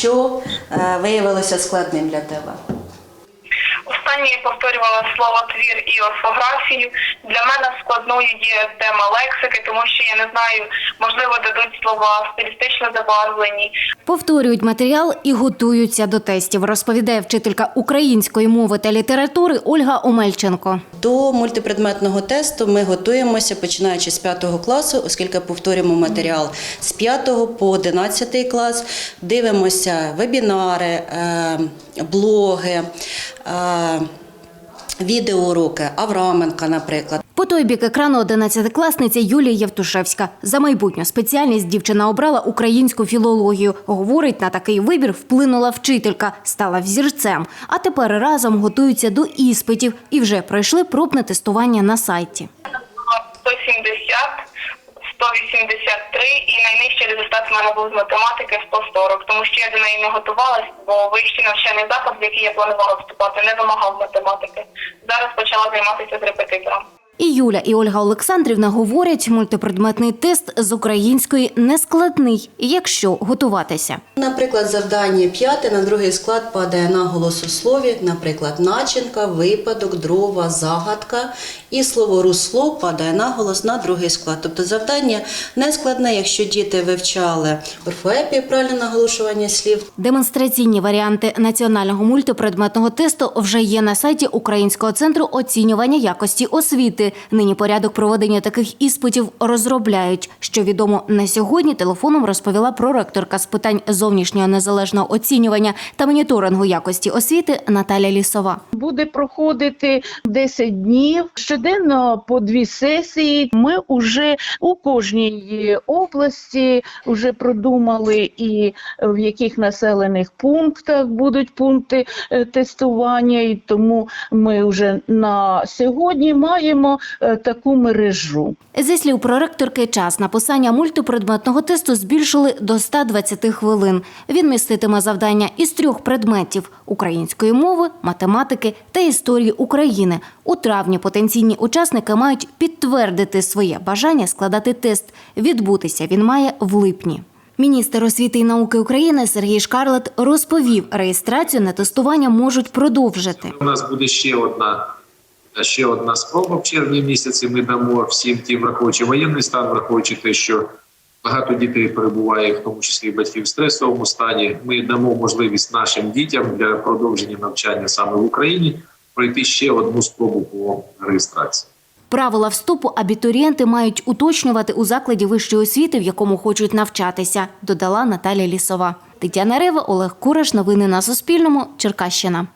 що е, виявилося складним для тебе? Останнє повторювала слово твір і орфографію. Для мене складною є тема лексики, тому що я не знаю, можливо, дадуть слова стилістично забарвлені. Повторюють матеріал і готуються до тестів, розповідає вчителька української мови та літератури Ольга Омельченко. До мультипредметного тесту ми готуємося починаючи з 5 класу, оскільки повторюємо матеріал з 5 по 11 клас. Дивимося вебінари, е, блоги, е, відеоуроки Авраменка, наприклад. Той бік екрану одинадцятикласниця Юлія Євтушевська. За майбутню спеціальність дівчина обрала українську філологію. Говорить, на такий вибір вплинула вчителька, стала взірцем. А тепер разом готуються до іспитів і вже пройшли пробне тестування на сайті. 170, 183 і найнижчий результат в мене був з математики 140, тому що я до неї не готувалась, бо вищий навчальний заклад, в який я планувала вступати, не вимагав математики. Зараз почала займатися з репетитором. І Юля, і Ольга Олександрівна говорять, мультипредметний тест з української нескладний, якщо готуватися. Наприклад, завдання п'яте на другий склад падає наголос у слові, наприклад, начинка, випадок, дрова, загадка. І слово русло падає наголос на другий склад. Тобто завдання не складне, якщо діти вивчали орфоепію, правильне наголошування слів, Демонстраційні варіанти національного мультипредметного тесту вже є на сайті Українського центру оцінювання якості освіти. Нині порядок проведення таких іспитів розробляють. Що відомо на сьогодні, телефоном розповіла проректорка з питань зовнішнього незалежного оцінювання та моніторингу якості освіти Наталя Лісова. буде проходити 10 днів. Щоденно по дві сесії. Ми вже у кожній області вже продумали і в яких населених пунктах будуть пункти е, тестування, і тому ми вже на сьогодні маємо таку мережу. Зі слів проректорки, час написання мультипредметного тесту збільшили до 120 хвилин. Він міститиме завдання із трьох предметів – української мови, математики та історії України. У травні потенційні учасники мають підтвердити своє бажання складати тест. Відбутися він має в липні. Міністр освіти і науки України Сергій Шкарлет розповів, реєстрацію на тестування можуть продовжити. У нас буде ще одна ще одна спроба в червні місяці. Ми дамо всім тим, враховуючи воєнний стан, враховуючи те, що багато дітей перебуває, в тому числі батьків в стресовому стані. Ми дамо можливість нашим дітям для продовження навчання саме в Україні пройти ще одну спробу по реєстрації. Правила вступу абітурієнти мають уточнювати у закладі вищої освіти, в якому хочуть навчатися, додала Наталя Лісова. Тетяна Рева, Олег Кураш. Новини на Суспільному. Черкащина.